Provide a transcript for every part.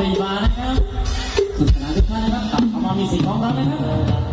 รีมานะครับสุดสนานทุกท่านนะครับกลับเข้ามามีสิ่งของเรานะครับ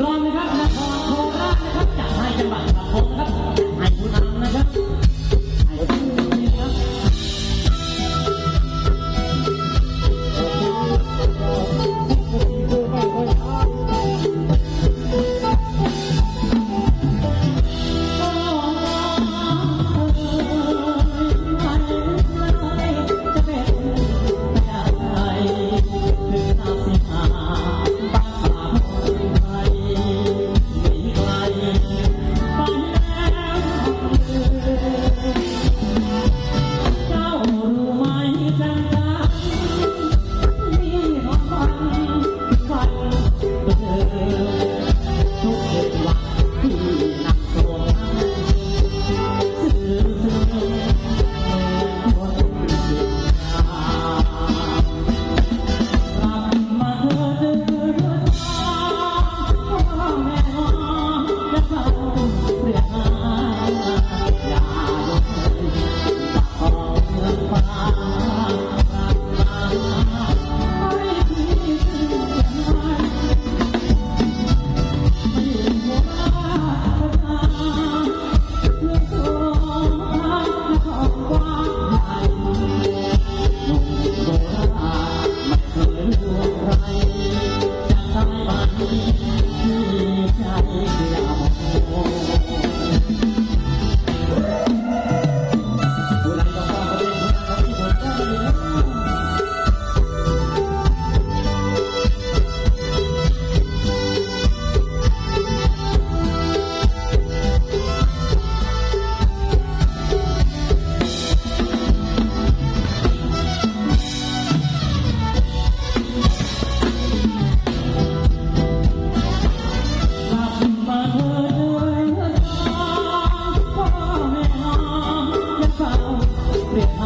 รองนะครับนครโคราชนะครับจากทางจังหวัดนครครับ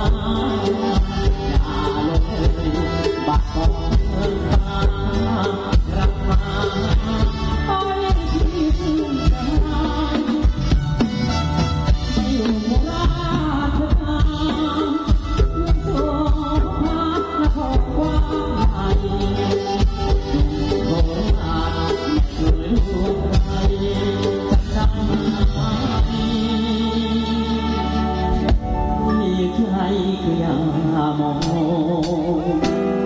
oh ามอง